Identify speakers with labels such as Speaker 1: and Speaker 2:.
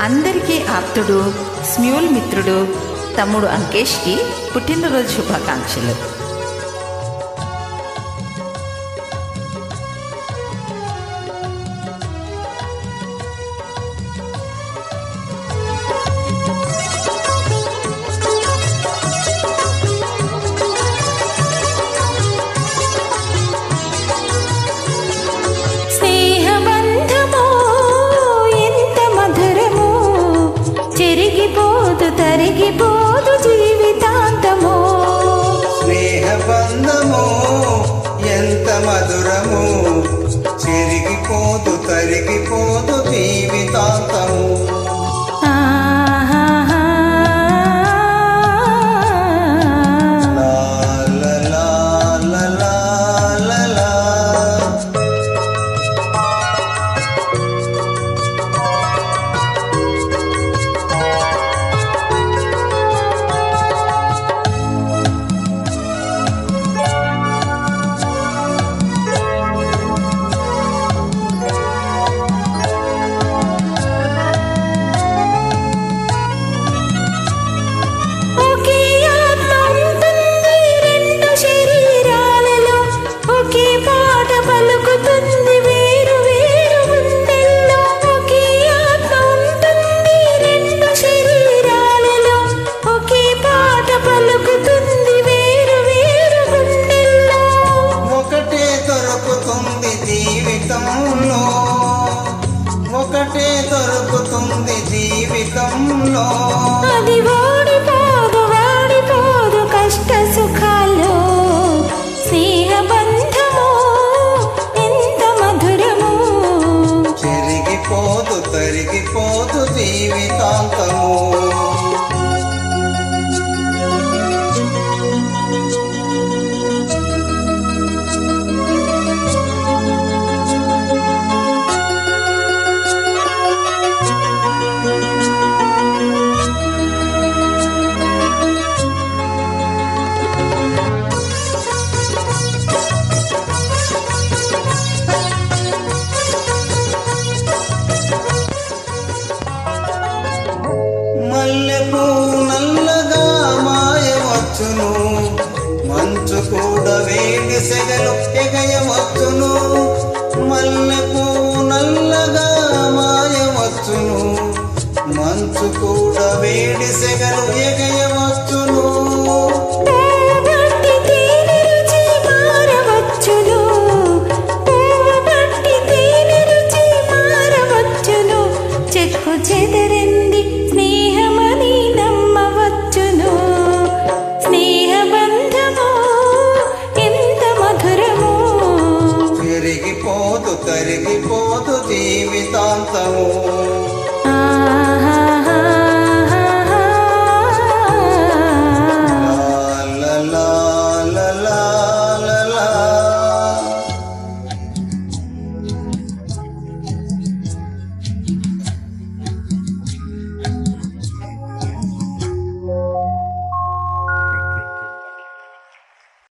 Speaker 1: అందరికీ ఆప్తుడు స్మ్యూల్ మిత్రుడు తమ్ముడు అంకేష్కి పుట్టినరోజు శుభాకాంక్షలు.
Speaker 2: గడిపోదు జీవితాంతము.
Speaker 3: స్నేహ బంధము ఎంత మధురము. చెరిగిపోదు తరిగి జీవితంలో ఒకటే దొరుకుతుంది జీవితంలో. అదివో మల్లెలు తెగయవచ్చును. నల్లగా మాయవచ్చును. మంచు కూడా వేడి సెగలు తరిగిపోదు జీవితాంతము.